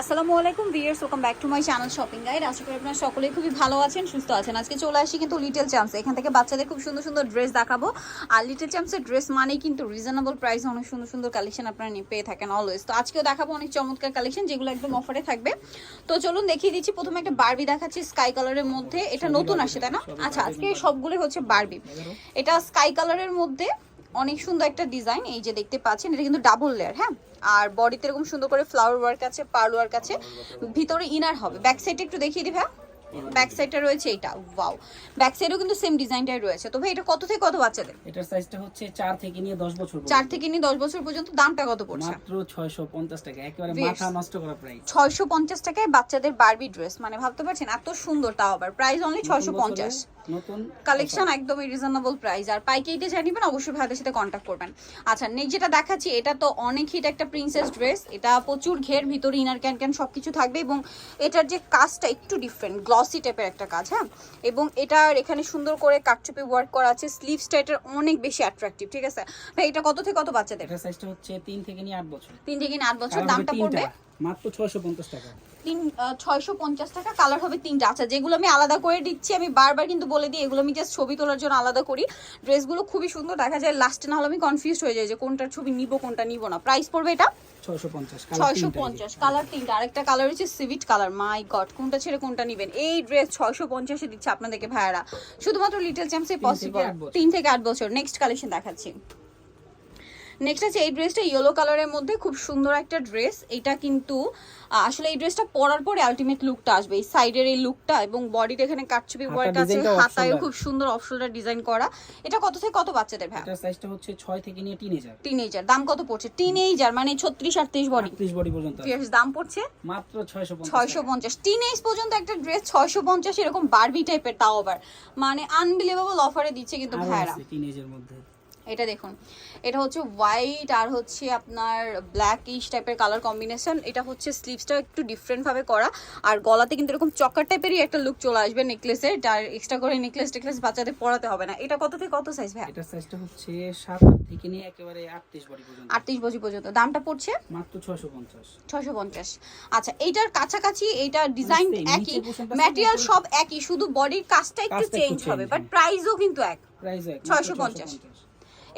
আসসালামু আলাইকুম viewers welcome back to my channel shopping guide আশা করি আপনারা সকলেই খুবই ভালো আছেন, সুস্থ আছেন। আজকে চলে আসি কিন্তু লিটল চ্যাম্পস এখান থেকে বাচ্চাদের খুব সুন্দর সুন্দর ড্রেস দেখাবো। আর লিটল চ্যাম্পসের ড্রেস মানেই কিন্তু রিজনেবল প্রাইস অনেক সুন্দর সুন্দর কালেকশন আপনারা পেয়ে থাকেন অলওয়েজ তো আজকেও দেখাবো অনেক চমৎকার কালেকশন যেগুলো একদম অফারে থাকবে। তো চলুন দেখিয়ে দিচ্ছি, প্রথমে একটা বারবি দেখাচ্ছি স্কাই কালারের মধ্যে। এটা নতুন আসে তাই না? আচ্ছা আজকে সবগুলোই হচ্ছে বারবি এটা স্কাই কালারের মধ্যে অনেক সুন্দর একটা ডিজাইন, এই যে দেখতে পাচ্ছেন, এটা কিন্তু ডাবল লেয়ার হ্যাঁ? আর বডিতে এরকম সুন্দর করে ফ্লাওয়ার ওয়ার্ক আছে পার্ল ওয়ার্ক আছে, ভিতরে ইনার হবে। ব্যাক সাইডে একটু দেখিয়ে দিবে ব্যাক সাইডটা রয়েছে এটা ওয়াও। ব্যাক সাইডেও কিন্তু সেম ডিজাইনটাই রয়েছে। তো ভাই এটা কত থেকে কত বাচ্চাদের? এটার সাইজটা হচ্ছে চার থেকে নিয়ে দশ বছর পর্যন্ত। চার থেকে নিয়ে দশ বছর পর্যন্ত দামটা কত পড়ছে? মাত্র ছয়শো পঞ্চাশ টাকা। একেবারে মাথা নষ্ট করা প্রাইস ছয়শো পঞ্চাশ টাকায় বাচ্চাদের বারবি ড্রেস মানে ভাবতে পারছেন এত সুন্দর তাও আবার। প্রাইস অনলি ছয়শো পঞ্চাশ। নতুন কালেকশন একদমই রিজনেবল প্রাইস আর পাইকারিতে যা নিবেন অবশ্যই ভাইদের সাথে কন্ট্যাক্ট করবেন। আচ্ছা নেক্সট যেটা দেখাচ্ছি এটা তো অনেক হিট একটা প্রিন্সেস ড্রেস এটা প্রচুর ঘের ভিতরে ইনার ক্যান ক্যান সব কিছু থাকবে এবং এটার যে কাজটা একটু ডিফারেন্ট গ্লসি টাইপের একটা কাজ হ্যাঁ? এবং এটার এখানে সুন্দর করে কাটচুপি ওয়ার্ক করা আছে স্লিভ এটার অনেক বেশি অ্যাট্রাকটিভ ঠিক আছে? ভাই এটা কত থেকে কত বাচ্চাদের? এটা সাইজটা হচ্ছে 3 থেকে নিয়ে 8 বছর। 3 থেকে নিয়ে 8 বছর দামটা পড়বে? মাত্র ছয়শো পঞ্চাশ টাকা। তিন ছয়শো পঞ্চাশ টাকা কালার হবে তিনটা। আচ্ছা যেগুলো আমি আলাদা করে দিচ্ছি আমি বারবার কিন্তু বলে দিই এগুলো আমি জাস্ট ছবি তোলার জন্য আলাদা করি। ড্রেসগুলো খুবই সুন্দর দেখা যায় লাস্টে না হলে আমি কনফিউজ হয়ে যাই যে কোনটার ছবি নিব কোনটা নিব না। প্রাইস পড়বে এটা? ছয়শো পঞ্চাশ কালার তিনটা আরেকটা কালার হচ্ছে সিভিট কালার মাই গড কোনটা ছেড়ে কোনটা নিবেন? এই ড্রেস ছয়শো পঞ্চাশে দিচ্ছে আপনাদেরকে ভাইয়ারা। শুধুমাত্র লিটল চ্যাম্পসে পসিবল তিন থেকে আট বছর। নেক্সট কালেকশন দেখাচ্ছি। নেক্সট আছে এই ড্রেসটা ইয়েলো কালারের মধ্যে খুব সুন্দর একটা ড্রেস এটা কিন্তু আসলে এই ড্রেসটা পরার পরে আলটিমেট লুকটা আসবে। এই সাইডের এই লুকটা এবং বডির এখানে কাটছবি ওয়ার্ক আছে হাতায় খুব সুন্দর অপশনাল ডিজাইন করা। এটা কত থেকে কত বাচ্চাদের ভাই এটার সাইজটা হচ্ছে ছয় থেকে নিয়ে টিনেজার টিনেজার দাম কত পড়ছে? টিনেজার মানে ছত্রিশ আটত্রিশ বডি আটত্রিশ বডি পর্যন্ত। আছে। ফিয়ার্স দাম পড়ছে? মাত্র ছয়শো ছয়শো পঞ্চাশ। টিনেজ পর্যন্ত একটা ড্রেস ছয়শো পঞ্চাশ এরকম বারবি টাইপের তাও আবার। মানে আনবিলিভেবল অফারে দিচ্ছে কিন্তু ভাইরা টিনেজের মধ্যে। এটা দেখুন। এটা হচ্ছে হোয়াইট আর হচ্ছে আপনার ব্ল্যাক ইশ টাইপের কালার কম্বিনেশন এটা হচ্ছে স্লিভসটা একটু ডিফারেন্টভাবে করা। আর গলাতে কিন্তু এরকম চকার টাইপেরই একটা লুক চলে আসবে নেকলেসের যার এক্সট্রা করে নেকলেস টেকলেস বাচ্চাদের পরাতে হবে না। এটা কত থেকে কত সাইজ ভাই এটার সাইজটা হচ্ছে সাত থেকে নিয়ে একেবারে আটত্রিশ বডি পর্যন্ত। আটত্রিশ বছর পর্যন্ত। দামটা পড়ছে? মাত্র ছয়শো পঞ্চাশ। ছশো পঞ্চাশ। আচ্ছা এইটার কাছাকাছি এইটার ডিজাইন একই। ম্যাটেরিয়াল সব একই শুধু বডির কাজটা একটু চেঞ্জ হবে বাট। প্রাইসও কিন্তু এক। প্রাইস 650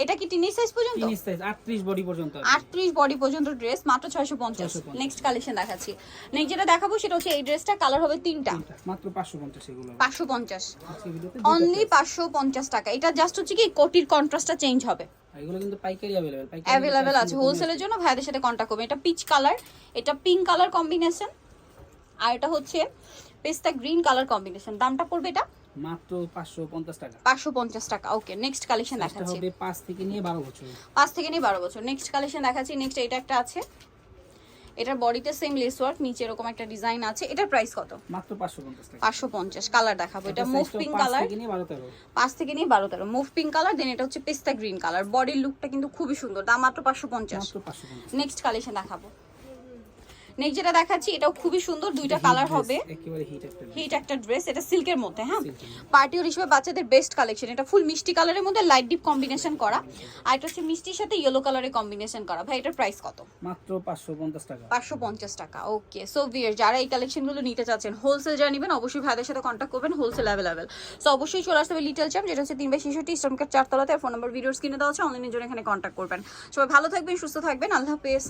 এটা কি টিনের সাইজ পর্যন্ত? টিনেজ সাইজ আটত্রিশ বডি পর্যন্ত আছে। আটত্রিশ বডি পর্যন্ত ড্রেস মাত্র ছয়শো পঞ্চাশ। 650 নেক্সট কালেকশন দেখাচ্ছি। নেক্সট যেটা দেখাবো সেটা হচ্ছে এই ড্রেসটা কালার হবে তিনটা। মাত্র পাঁচশো পঞ্চাশ এগুলো। পাঁচশো পঞ্চাশ। আজকে ভিডিওতে অনলি পাঁচশো পঞ্চাশ টাকা। এটা জাস্ট হচ্ছে কি কোটির কন্ট্রাস্টটা চেঞ্জ হবে। এগুলো কিন্তু পাইকারি অ্যাভেলেবেল পাইকারি অ্যাভেলেবেল আছে। হোলসেলের জন্য ভাইদের সাথে কন্ট্যাক্ট করবে এটা পিচ কালার এটা পিঙ্ক কালার কম্বিনেশন আর এটা হচ্ছে পেস্তা গ্রিন কালার কম্বিনেশন। দামটা পড়বে এটা? মাত্র পাঁচশো পঞ্চাশ টাকা। পাঁচশো পঞ্চাশ টাকা। ওকে নেক্সট কালেকশন এটা দেখাচ্ছি। হবে পাঁচ থেকে নিয়ে বারো বছর। পাঁচ থেকে নিয়ে বারো বছর। নেক্সট কালেকশন দেখাচ্ছি। নেক্সট এটা একটা আছে। এটার বডিতে সেম লেস ওয়ার্ক নিচে এরকম একটা ডিজাইন আছে। এটার প্রাইস কত? মাত্র পাঁচশো পঞ্চাশ টাকা। পাঁচশো পঞ্চাশ। কালার দেখাবো। এটা মুভ পিঙ্ক কালার থেকে নিয়ে বারো তেরো। পাঁচ থেকে নিয়ে বারো তেরো। মুভ পিঙ্ক কালার দেন এটা হচ্ছে পেস্তা গ্রিন কালার বডির লুকটা কিন্তু খুবই সুন্দর। দাম মাত্র পাঁচশো পঞ্চাশ। মাত্র পাঁচশো পঞ্চাশ। নেক্সট কালেকশন দেখাবো। নেক্সট যেটা দেখাচ্ছি এটাও খুবই সুন্দর দুইটা কালার হবে। হিট একটা ড্রেস এটা সিল্কের মধ্যে হ্যাঁ? Silk এর মধ্যে। পার্টি ওর হিসেবে বাচ্চাদের বেস্ট কালেকশন এটা ফুল মিষ্টি কালারের মধ্যে লাইট ডিপ কম্বিনেশন করা। আর এটা হচ্ছে মিষ্টির সাথে ইয়েলো কালারের কম্বিনেশন করা। ভাই এটার প্রাইস কত? মাত্র পাঁচশো পঞ্চাশ টাকা। পাঁচশো পঞ্চাশ টাকা ওকে সো ভিয়ার যারা এই কালেকশনগুলো নিতে চাচ্ছেন হোলসেল যারা নেবেন অবশ্যই ভাইদের সাথে কন্ট্যাক্ট করবেন হোলসেল অ্যাভেলেবেল সো অবশ্যই চলে আসতে হবে লিটল চ্যাম্প যেটা হচ্ছে তিন বাই ছেষট্টি ইস্টমকার চারতলাতে ফোন নাম্বার ভিডিওস কিনে দেওয়া আছে অনলাইনের জন্য এখানে কন্ট্যাক্ট করবেন। সবাই ভালো থাকবেন সুস্থ থাকবেন আল্লাহ হাফেজ।